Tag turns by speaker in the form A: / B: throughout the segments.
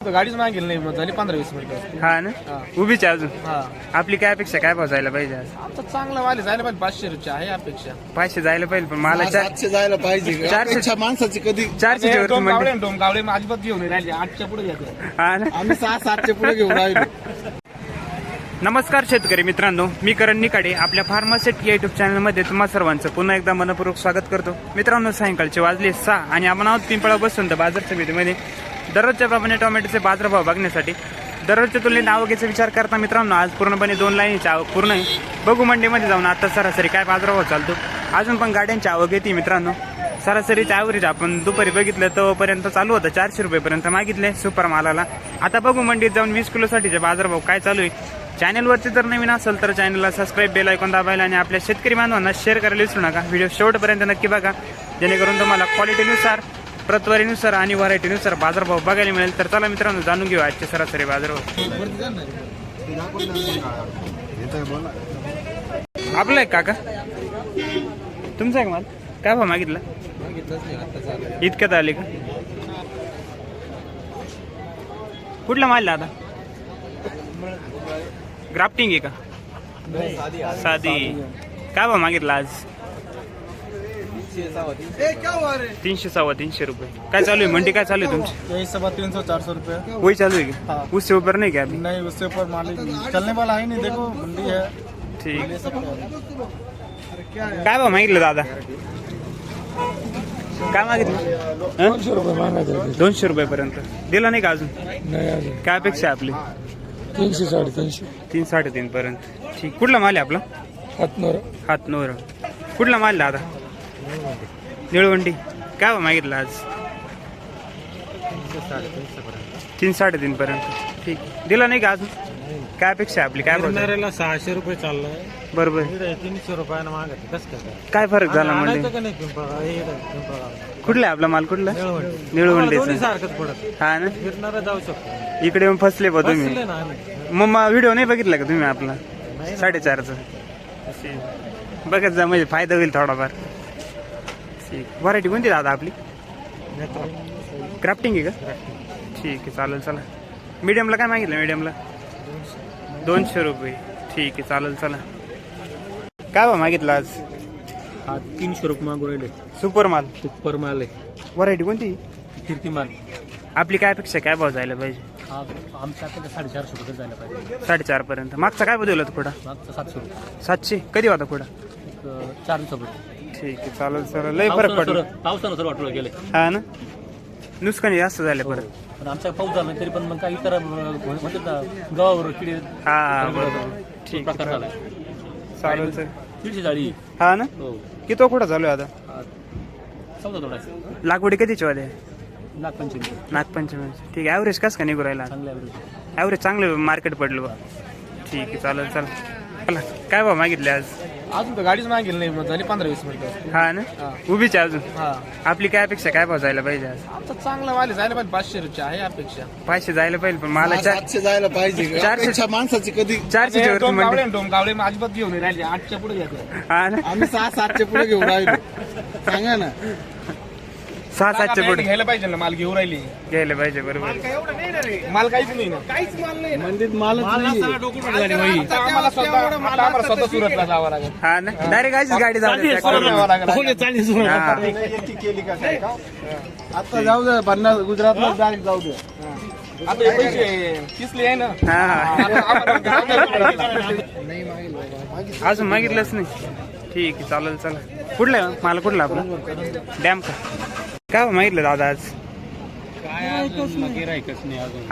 A: गाडीच मागेल नाही झाली पंधरा वीस मिनिटं
B: हा ना?
A: हा.
B: उभीच आहे अजून?
A: हा.
B: आपली काय अपेक्षा काय भाव जायला पाहिजे आज?
A: आता चांगलं वाले जायला पाहिजे पाचशे रुपये आहे अपेक्षा.
B: पाचशे जायला पाहिजे पण मला चार
C: सातशे जायला पाहिजे.
B: चारशे-
C: अपेक्षा माणसाची कधी
B: चारशे
A: डोम
B: वरती
A: गावडे डोम गावडे मग अजिबात घेऊन नाही राहिले आठच्या पुढे घेते.
B: हा ना?
C: आम्ही सहा सातशे पुढे घेऊन राहिलो.
B: नमस्कार शेतकरी मित्रांनो मी करण निकाडे आपल्या फार्मासेट या युट्यूब चॅनलमध्ये तुम्हा सर्वांचं पुन्हा एकदा मनपूर्वक स्वागत करतो. मित्रांनो सायंकाळचे वाजले सहा आणि आपण आहोत पिंपळा बसून तर बाजार समितीमध्ये दररोजच्या प्रमाणे टोमॅटोचे बाजारभाव बघण्यासाठी दररोजच्या तुलनेत आवकेचा विचार करता मित्रांनो आज पूर्णपणे दोन लाईनीची आवक पूर्ण आहे. बघू मंडीमध्ये जाऊन आता सरासरी काय बाजारभाव चालतो. अजून पण गाड्यांची आवक येते मित्रांनो. सरासरीचे ॲव्हरेज आपण दुपारी बघितलं तोपर्यंत चालू होतं. चारशे रुपयेपर्यंत मागितले सुपर मालाला. आता बघू मंडीत जाऊन वीस किलोसाठीचे बाजारभाव काय चालू आहे. चॅनलवरती जर नवीन असेल तर चॅनलला सबस्क्राईब बेल ऐकून दाबायला आणि आपल्या शेतकरी बांधवांना शेअर करायला विसरू नका. व्हिडिओ शेवटपर्यंत नक्की बघा. जेणेकरून तुम्हाला क्वालिटीनुसार प्रतवारीनुसार आणि व्हरायटीनुसार बाजारभाव बघायला मिळेल. तर चला मित्रांनो जाणून घेऊ आजचे सरासरी बाजारभाव. आपलं आहे काका? तुमचा आहे का माल? काय भाव मागितला? इतक्यात आले का? कुठला माल आता? ग्राफ्टिंग आहे का? साधी. काय भाव मागितला आज? तीनशे सव्वा तीनशे रुपये. काय चालू आहे? मंडी काय चालू आहे तुमची?
A: यही सब तीन सौ चार सौ रुपये
B: वही चालू आहे
A: हाँ.
B: उससे ऊपर नहीं क्या अभी?
A: नहीं उससे ऊपर मालिक चलने वाला है नहीं देखो मंडी है।
B: ठीक।
A: हो?
B: काय भाव मागितलं दादा? काय मागितलं? हं?
C: दोनशे रुपये मागायचे
B: दोनशे रुपयापर्यंत. दिला नाही का अजून?
C: नाही अजून.
B: काय अपेक्षा आहे आपली?
C: तीनशे साडेतीनशे.
B: तीन साडेतीन पर्यंत ठीक. कुठला माल आहे आपला?
C: हातनर.
B: हात नोर कुठला माल दादा? निळवंडी. काय मागितलं आज? तीन साडेतीन पर्यंत. ठीक दिला नाही का अजून? काय अपेक्षा आहे आपली? काय भाव
A: गिरणाऱ्याला सहाशे रुपये चाललाय.
B: बरोबर.
A: इकडे तीनशे रुपयानं मागत कसं काय?
B: काय फरक झाला म्हणजे
A: का नाही पिंपळा हे इकडे पिंपळा
B: कुठला आहे आपला माल? कुठला?
A: दोन्ही
B: निळवंडीचा.
A: सारखंच पडत.
B: हा ना?
A: गिरणारा जाऊ शकतो.
B: इकडे येऊन फसले बा तुम्ही.
A: बसले ना आम्ही.
B: मग व्हिडिओ नाही बघितला का तुम्ही आपला? साडेचारचा. बघत जा म्हणजे फायदा होईल थोडाफार. ठीक व्हरायटी कोणती दादा आपली? क्राफ्टिंग आहे का? ठीक आहे चालेल चला. मीडियमला काय मागितलं मीडियमला दोनशे रुपये. ठीक आहे चालेल चला. काय भाव मागितलं आज?
A: हा तीनशे रुपये मागू राहिले.
B: सुपर माल.
A: सुपर माल आहे.
B: व्हरायटी कोणती?
A: कीर्तिमान
B: आपली काय अपेक्षा काय भाव जायला पाहिजे?
A: हा आमच्या आता साडेचारशे रुपये जायला पाहिजे.
B: साडेचार पर्यंत मागचा काय बदलला थोडा
A: मागचं सातशे. रुपये
B: सातशे. कधी होता थोडा
A: एक, अं, चार दिवसापर्यंत
B: ठीक आहे चालेल चालेल. लय फरक पडला.
A: पावसानं सर वाटलं गेले.
B: हा ना? नुकसानी जास्त झाले परत.
A: पण आमचा पाऊस झाला तरी पण मग काही इतर म्हणतात ना गव्हावर किडे
B: हा बरोबर.
A: तो
B: ठीक
A: प्रकार
B: आहे
A: झाला.
B: चालेल चालेल.
A: दीडशे जाळी.
B: हा ना?
A: हो.
B: किती कुठं चालू आहे आता?
A: हा. चौदा थोडा
B: लागवडी कधीची वाले
A: पंचवीस
B: नागपंचमी. ठीक आहे ॲव्हरेज कसं का निघू राहिला?
A: चांगल्या average.
B: ॲव्हरेज चांगलं मार्केट पडलं बा. ठीक आहे चालेल चालेल. चला काय भाव मागितले आज?
A: अजून तर गाडीच मागेल नाही मग झाली पंधरा वीस मिनिटं.
B: हा ना?
A: हा.
B: उभीच आहे अजून?
A: हा.
B: आपली काय अपेक्षा काय भाव जायला पाहिजे आज?
A: आमचं चांगलं वाले जायला पाहिजे पाचशे रुपये आहे अपेक्षा.
B: पाचशे जायला पाहिजे पण मला चार
C: सातशे जायला पाहिजे.
B: चारशे-
C: अपेक्षा माणसाची कधी
B: चारशे वरती
A: डोम गावडे डोम गावडे मग अजिबात घेऊन नाही राहिले आठच्या पुढे घेते
B: हा ना?
C: आम्ही सहा सातशे पुढे घेऊन राहिलो. सांगा ना.
B: सहा सातशे पुढे.
A: घ्यायला पाहिजे ना माल घेऊन राहिली.
B: घ्यायला पाहिजे बरोबर.
A: माल काहीच नाही ना. काहीच माल नाही
C: नाही
A: आता आम्हाला स्वतः आता आम्हाला स्वतः सुरतला जावं लागेल.
B: हा ना? डायरेक्ट गाडी जाऊ दे
A: स्वतः जावं लागेल.
B: हा.
C: आता जाऊ दे पन्नास गुजरातला डायरेक्ट जाऊ दे.
A: आता हे पैसे किसले आहे ना?
B: हा. हा
A: आता आम्हाला
B: अजून मागितलंच नाही. ठीक आहे चालेल चला कुठलं आहे? मला कुठलं आपलं? डॅम का? काय हो मागितलं दादा आज?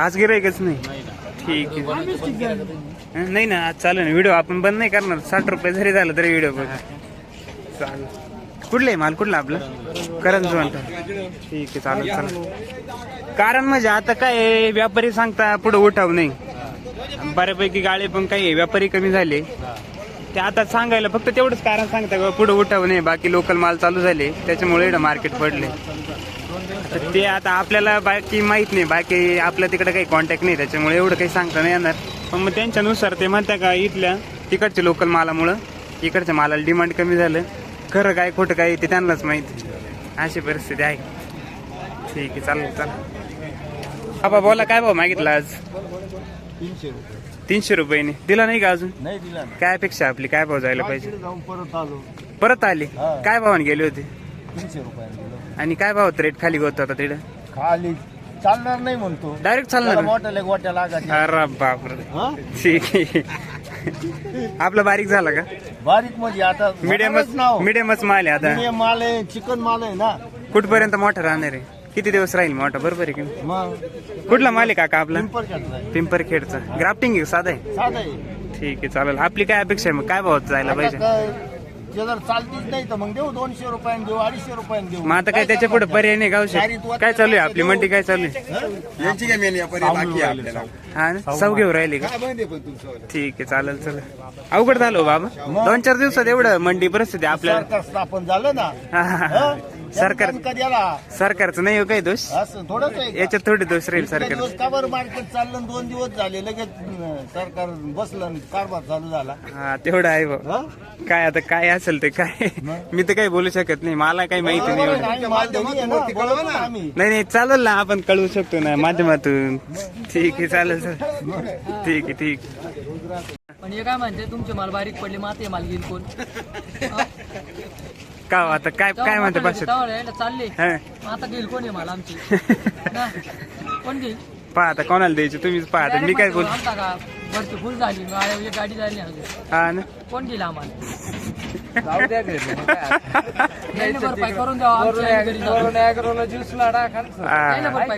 B: आज गिरायकच नाही. ठीक आहे. नाही ना आज चालू ना व्हिडिओ. आपण बंद नाही करणार. साठ रुपये जरी झालं तरी व्हिडिओ बघ. चालेल कुठलं आहे माल? कुठलं आपलं? करंज ठीक आहे चालेल चालेल. कारण म्हणजे आता काय आहे, व्यापारी सांगता पुढे उठाव नाही. बऱ्यापैकी गाळे पण काही आहे, व्यापारी कमी झाले. ते आता सांगायला फक्त तेवढंच कारण सांगता का पुढे उठाव नाही बाकी लोकल माल चालू झाले त्याच्यामुळे इकडं मार्केट पडले. तर ते आता आपल्याला बाकी माहीत नाही बाकी आपल्या तिकडे काही कॉन्टॅक्ट नाही त्याच्यामुळे एवढं काही सांगता नाही येणार. पण मग त्यांच्यानुसार ते म्हणता का इथल्या तिकडच्या लोकल मालामुळं इकडच्या मालाला डिमांड कमी झालं. खरं काय खोटं काय ते त्यांनाच माहीत. अशी परिस्थिती आहे. ठीक आहे चालेल चालेल. बाबा बोला काय भाऊ मागितला आज?
C: तीनशे रुपये.
B: तीनशे रुपयाने. दिला नाही का अजून?
C: नाही दिला ना.
B: काय अपेक्षा आपली? काय भाव जायला पाहिजे?
C: जाऊन परत आलो.
B: परत आले?
C: हा.
B: काय भावाने गेले होते?
C: तीनशे रुपयाने गेलो.
B: आणि काय भाव रेट खाली होत होता तिकडे?
C: खाली. चालणार नाही म्हणतो.
B: डायरेक्ट चालणार.
C: मोठ्याला गोट्या लागायच्या
B: अरे बापरे.
C: हा?
B: ठीक आहे. आपला बारीक झाला का?
C: बारीक म्हणजे आता
B: मिडियमच
C: नाव.
B: मिडियमच माल आहे आता.
C: मिडियम माल आहे चिकन माल आहे ना.
B: कुठपर्यंत मोठा राहणार आहे? किती दिवस राहील मोठा बरोबर आहे की?
C: मग
B: कुठला माल आहे काका आपला? पिंपरखेडचा ग्राफ्टिंग आहे साधा आहे? ठीक आहे चालेल. आपली काय अपेक्षा आहे मग? काय भावात जायला पाहिजे?
C: काय, ते जर चालतीच नाही तर मग देऊ दोनशे रुपयाने देऊ अडीचशे रुपयाने देऊ.
B: मग आता काय त्याच्या पुढे पर्याय नाही गावशे काय चालू आहे? आपली मंडी काय चालू आहे?
D: यांची काय मेन व्यापारी बाकी आहे आपल्याला?
B: हा ना? सौ घेऊ राहिले का?
D: काय बंद आहे पण तुमचं
B: ठीक आहे चालेल चालेल. अवघड झालो बाबा. दोन चार दिवसात एवढं मंडी परिस्थिती आपल्याला
C: सरकार स्थापन झालं ना?
B: हा, हा, हा.
C: हं?
B: सरकार
C: जनता कधी आला?
B: सरकारचं नाही हो काही दोष.
C: असं थोडंच आहे का?
B: याच्यात थोडे दोष राहील
C: इतके
B: सरकार
C: दिवस का बरं मार्केट चाललं दोन दिवस झाले लगेच अं, सरकार बसलं आणि कारभार चालू झाला.
B: हा तेवढं आहे भाऊ.
C: हं?
B: काय आता काय असेल ते काय? मी तर काही बोलू शकत नाही. मला काही माहिती नाही एवढं.
C: आम्ही माध्यमातून
D: माध्यमातून वरती
C: बोलतो
D: कळवा
C: ना.
D: ना.
C: आम्ही
B: नाही नाही चालेल ना आपण कळवू शकतो ना माध्यमातून. ठीक आहे चालेल सर ठीक आहे ठीक
E: पण हे काय म्हणते तुमचे माल बारीक पडले माते माल घेईल कोण?
B: का हो, आता काय काय म्हणते
E: चालले. मग आता घेईल कोण माल आमची? कोण घेईल?
B: पहा आता कोणाला द्यायची तुम्हीच पहा आता. मी काय बोल
E: वरती फुल झाली. गाडी झाली
B: हा ना?
E: कोण घेईल आम्हाला? करून द्यावा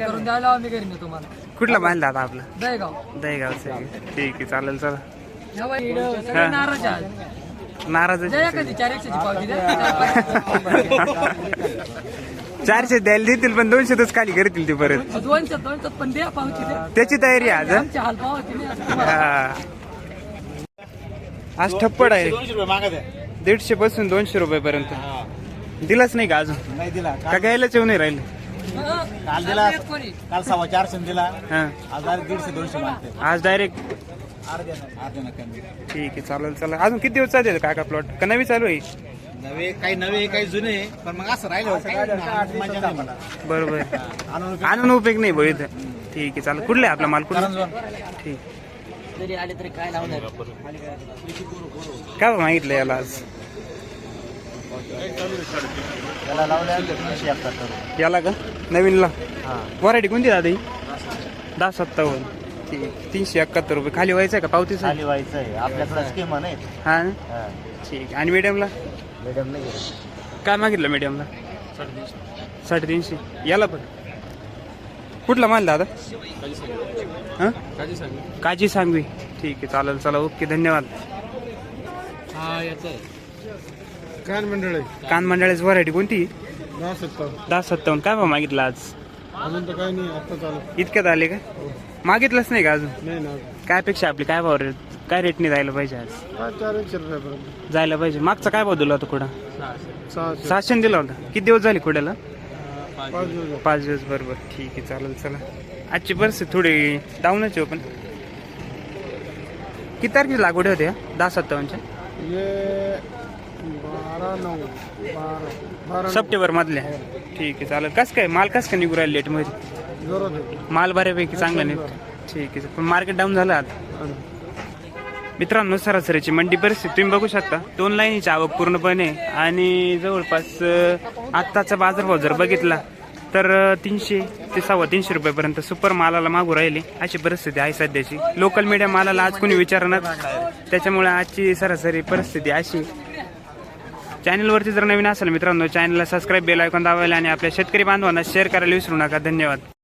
E: करून द्यायला आम्ही घरी तुम्हाला.
B: कुठला बांधला आता आपला?
E: दहेगाव.
B: दहीगावचं. आहे. ठीक आहे चालेल चला.
E: नाराज आहे
B: नाराज चारशे द्यायला देतील पण दोनशेच खाली करतील ते परत.
E: दोनशे दोनशे पण द्या पावती द्या
B: त्याची तयारी आज. आज ठप्पड आहे. दीडशे पासून दोनशे रुपये पर्यंत दिलाच नाही का अजून?
C: नाही दिला.
B: का घ्यायलाच येऊ नाही राहिले.
C: काल दिला. काल सव्वा चारशे दिला.
B: हा.
C: आज डायरेक्ट दीडशे दोनशे मागते.
B: आज डायरेक्ट ठीक आहे चालेल चालेल. अजून किती दिवस चालेल काका प्लॉट का नवी चालू आहे?
C: नवे काही नवे काही जुने पण मग असं राहिलं मला
B: बरोबर.
C: आणून
B: उपयोग नाही. इथं. ठीक आहे चालेल. कुठलं आहे आपला माल? कुठला? ठीक.
E: जरी आले तरी काय
B: काय मागितलं याला आज? याला का? नवीनला? व्हरायटी कोणती दादा ही? दहा सत्तावन्न. ठीक तीनशे एकाहत्तर रुपये. खाली व्हायचं आहे का? पावतीचं
C: खाली व्हायचं आहे. आपल्याकडे स्कीम नाही
B: हा? ना? ठीक. आणि मीडियमला
C: मॅडम नाही
B: काय मागितलं मीडियमला साडेतीनशे. याला पण? कुठला माल दादा? हं? काजी सांगवी. ठीक आहे चालेल चला ओके धन्यवाद.
E: हा याच आहे.
C: कान मंडळ. आहे
B: कान मंडळाची व्हरायटी कोणती?
C: दहा
B: सत्तावन्न. काय भाव मागितला आज?
C: अजून तर काही नाही आता चालू.
B: इतक्यात आले का? मागितलंच नाही का अजून?
C: नाही ना
B: काय अपेक्षा आपली? काय भाव रेट काय रेटने जायला पाहिजे आज?
C: काय चार एकशे रुपयापर्यंत.
B: जायला पाहिजे. मागचा काय भाव दिला होता कुठं?
C: सहाशे.
B: सहाशे दिला होता. किती दिवस झाले कुड्याला
C: पाच दिवस
B: पाच दिवस बरोबर. ठीक आहे चालेल चला. आजची परिस्थिती थोडी डाऊनच आहे हो पण. किती तारखेची लागवड होते हा? दहा सत्तावन्नच्या?
C: ये बारा नऊ बारा. बारा
B: सप्टेंबर मधल्या ठीक आहे चालेल. कस काय? माल कस काय निघू राहिले लेटमध्ये?
C: जोरात आहे.
B: माल बऱ्यापैकी चांगला नाही ठीक आहे पण मार्केट डाऊन झालं आता. मित्रांनो सरासरीची मंडी परिस्थिती तुम्ही बघू शकता. दोन लाईनीची आवक पूर्णपणे आणि जवळपास अं, आत्ताचा बाजारभाव जर बघितला तर अं, तीनशे ते सव्वा तीनशे रुपयापर्यंत सुपर मालाला मागू राहिले. अशी परिस्थिती आहे सध्याची. लोकल मीडिया मालाला आज कोणी विचारणार? त्याच्यामुळे आजची सरासरी परिस्थिती अशी. चॅनलवरती जर नवीन असेल मित्रांनो चॅनलला सबस्क्राईब बेल ऐकून दाबायला आणि आपल्या शेतकरी बांधवांना शेअर करायला विसरू नका. धन्यवाद.